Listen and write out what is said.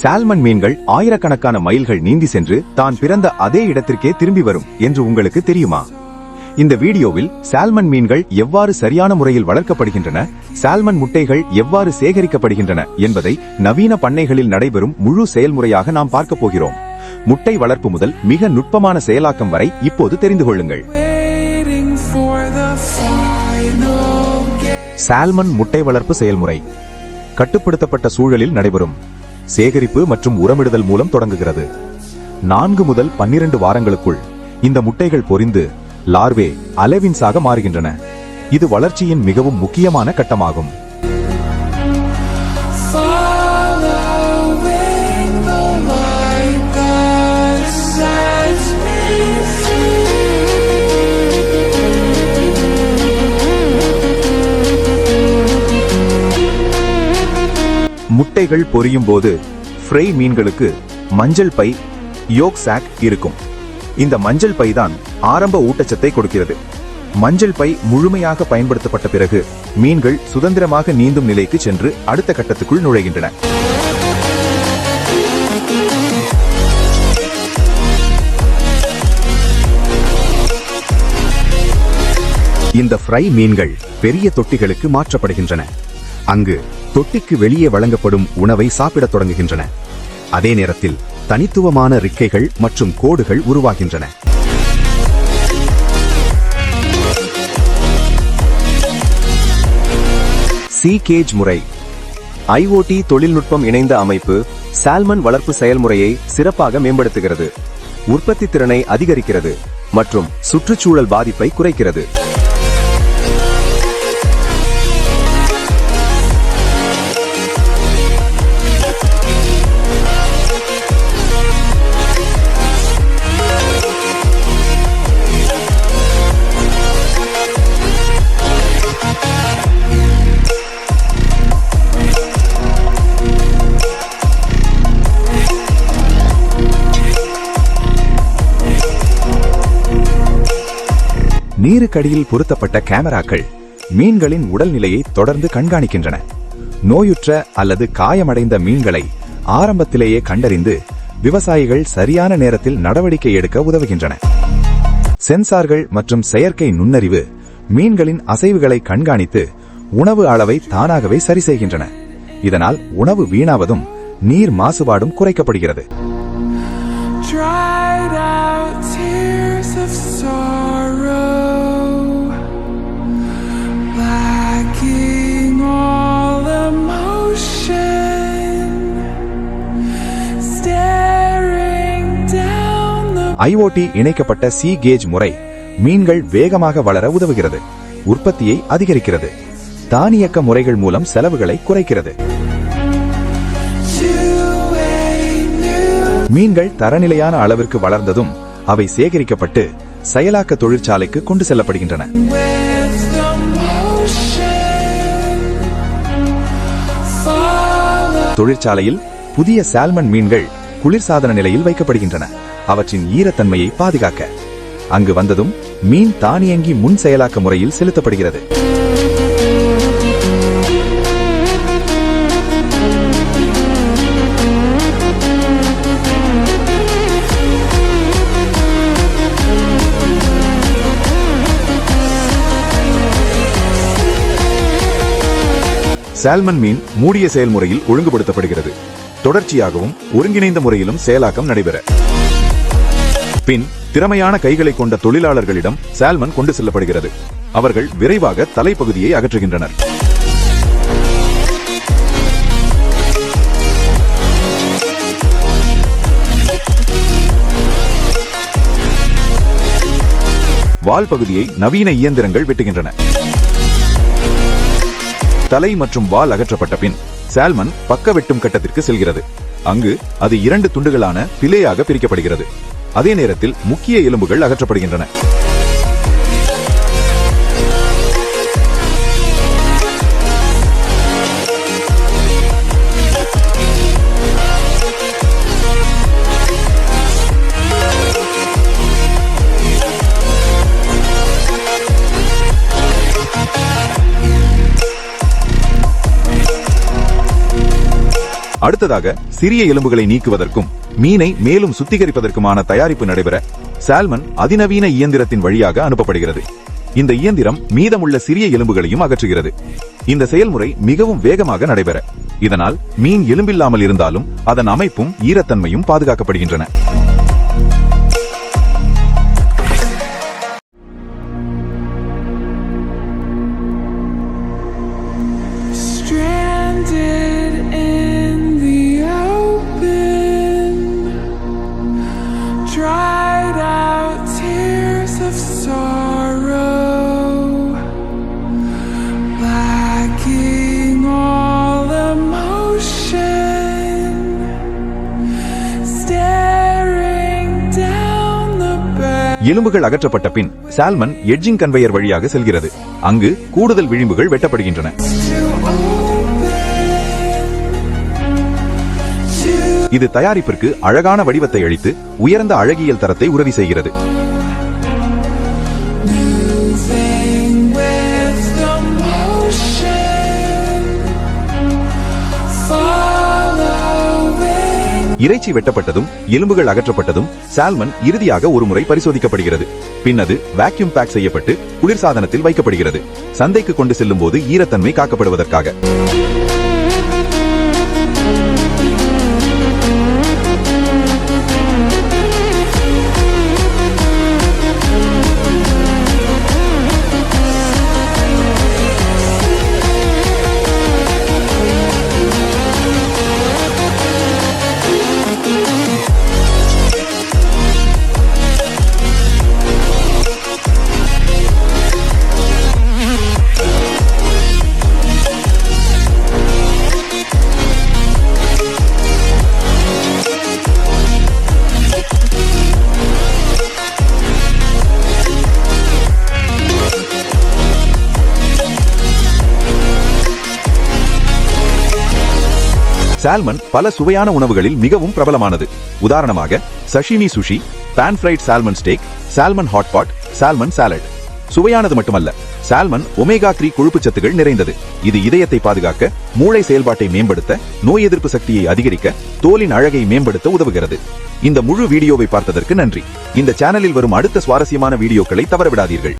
Salmon மீன்கள் ஆயிரக்கணக்கான மைல்கள் நீந்தி சென்று தான் பிறந்த அதே இடத்திற்கே திரும்பி வரும் என்று உங்களுக்கு தெரியுமா? இந்த வீடியோவில் சால்மன் மீன்கள் எவ்வாறு சரியான முறையில் வளர்க்கப்படுகின்றன சால்மன் முட்டைகள் எவ்வாறு சேகரிக்கப்படுகின்றன என்பதை நவீன பண்ணைகளில் நடைபெறும் முழு செயல்முறையாக நாம் பார்க்க போகிறோம். முட்டை வளர்ப்பு முதல் மிக நுட்பமான செயலாக்கம் வரை இப்போது தெரிந்து கொள்ளுங்கள். சால்மன் முட்டை வளர்ப்பு செயல்முறை. கட்டுப்படுத்தப்பட்ட சூழலில் நடைபெறும். சேகரிப்பு மற்றும் உரமிடுதல் மூலம் தொடங்குகிறது. நான்கு முதல் பன்னிரண்டு வாரங்களுக்குள் இந்த முட்டைகள் பொரிந்து லார்வே அலெவின்ஸாக மாறுகின்றன. இது வளர்ச்சியின் மிகவும் முக்கியமான கட்டமாகும். முட்டைகள் பொரியும் போது ஃப்ரை மீன்களுக்கு மஞ்சள் பை யோக் சாக் இருக்கும். இந்த மஞ்சள் பை தான் ஆரம்ப ஊட்டச்சத்தை கொடுக்கிறது. மஞ்சள் பை முழுமையாக பயன்படுத்தப்பட்ட பிறகு மீன்கள் சுதந்திரமாக நீந்தும் நிலைக்கு சென்று அடுத்த கட்டத்துக்குள் நுழைகின்றன. இந்த ஃப்ரை மீன்கள் பெரிய தொட்டிகளுக்கு மாற்றப்படுகின்றன. அங்கு தொட்டிக்கு வெளியே வழங்கப்படும் உணவை சாப்பிடத் தொடங்குகின்றன. அதே நேரத்தில் தனித்துவமான ரிக்கைகள் மற்றும் கோடுகள் உருவாகின்றன. சி கேஜ் முறை. ஐஓடி தொழில்நுட்பம் இணைந்த அமைப்பு சால்மன் வளர்ப்பு செயல்முறையை சிறப்பாக மேம்படுத்துகிறது. உற்பத்தி திறனை அதிகரிக்கிறது மற்றும் சுற்றுச்சூழல் பாதிப்பை குறைக்கிறது. நீருக்கடியில் பொருத்தப்பட்ட கேமராக்கள் மீன்களின் உடல்நிலையை தொடர்ந்து கண்காணிக்கின்றன. நோயுற்ற அல்லது காயமடைந்த மீன்களை ஆரம்பத்திலேயே கண்டறிந்து விவசாயிகள் சரியான நேரத்தில் நடவடிக்கை எடுக்க உதவுகின்றன. சென்சார்கள் மற்றும் செயற்கை நுண்ணறிவு மீன்களின் அசைவுகளை கண்காணித்து உணவு அளவை தானாகவே சரி செய்கின்றன. இதனால் உணவு வீணாவதும் நீர் மாசுபாடும் குறைக்கப்படுகிறது. ஐஓடி இணைக்கப்பட்ட சி கேஜ் முறை மீன்கள் வேகமாக வளர உதவுகிறது உற்பத்தியை அதிகரிக்கிறது தானியக்க முறைகள் மூலம் செலவுகளை குறைக்கிறது. மீன்கள் தரநிலையான அளவிற்கு வளர்ந்ததும் அவை சேகரிக்கப்பட்டு செயலாக்க தொழிற்சாலைக்கு கொண்டு செல்லப்படுகின்றன. தொழிற்சாலையில் புதிய சால்மன் மீன்கள் குளிர்சாதன நிலையில் வைக்கப்படுகின்றன. அவற்றின் ஈரத்தன்மையை பாதுகாக்க. அங்கு வந்ததும் மீன் தானியங்கி முன் செயலாக்க முறையில் செலுத்தப்படுகிறது. சால்மன் மீன் மூடிய செயல்முறையில் ஒழுங்குபடுத்தப்படுகிறது. தொடர்ச்சியாகவும் ஒருங்கிணைந்த முறையிலும் செயலாக்கம் நடைபெற. பின் திறமையான கைகளை கொண்ட தொழிலாளர்களிடம் சால்மன் கொண்டு செல்லப்படுகிறது. அவர்கள் விரைவாக தலைப்பகுதியை அகற்றுகின்றனர். வால் பகுதியை நவீன இயந்திரங்கள் வெட்டுகின்றன. தலை மற்றும் வால் அகற்றப்பட்ட பின் சால்மன் பக்க வெட்டும் கட்டத்திற்கு செல்கிறது. அங்கு அது இரண்டு துண்டுகளான பிலேயாக பிரிக்கப்படுகிறது. அதே நேரத்தில் முக்கிய எலும்புகள் அகற்றப்படுகின்றன. அடுத்ததாக சிறிய எலும்புகளை நீக்குவதற்கும் மீனை மேலும் சுத்திகரிப்பதற்குமான தயாரிப்பு நடைபெற சால்மன் அதிநவீன இயந்திரத்தின் வழியாக அனுப்பப்படுகிறது. இந்த இயந்திரம் மீதமுள்ள சிறிய எலும்புகளையும் அகற்றுகிறது. இந்த செயல்முறை மிகவும் வேகமாக நடைபெற இதனால் மீன் எலும்பில்லாமல் இருந்தாலும் அதன் அமைப்பும் ஈரத்தன்மையும் பாதுகாக்கப்படுகின்றன. எலும்புகள் அகற்றப்பட்ட பின் சால்மன் எட்ஜிங் கன்வெயர் வழியாக செல்கிறது. அங்கு கூடுதல் விளிம்புகள் வெட்டப்படுகின்றன. இது தயாரிப்பிற்கு அழகான வடிவத்தை அளித்து உயர்ந்த அழகியல் தரத்தை உறுதி செய்கிறது. இறைச்சி வெட்டப்பட்டதும் எலும்புகள் அகற்றப்பட்டதும் சால்மன் இறுதியாக ஒரு முறை பரிசோதிக்கப்படுகிறது. பின்னது வேக்யூம் பேக் செய்யப்பட்டு குளிர்சாதனத்தில் வைக்கப்படுகிறது. சந்தைக்கு கொண்டு செல்லும் போது ஈரத்தன்மை காக்கப்படுவதற்காக. சால்மன் பல சுவையான உணவுகளில் மிகவும் பிரபலமானது. உதாரணமாக sashimi sushi pan fried salmon steak salmon hotpot salmon salad சுவையானது மட்டுமல்ல சால்மன் ஒமேகா த்ரீ கொழுப்புச் சத்துகள் நிறைந்தது. இது இதயத்தை பாதுகாக்க மூளை செயல்பாட்டை மேம்படுத்த நோய் எதிர்ப்பு சக்தியை அதிகரிக்க தோலின் அழகை மேம்படுத்த உதவுகிறது. இந்த முழு வீடியோவை பார்த்ததற்கு நன்றி. இந்த சேனலில் வரும் அடுத்த சுவாரஸ்யமான வீடியோக்களை தவறவிடாதீர்கள்.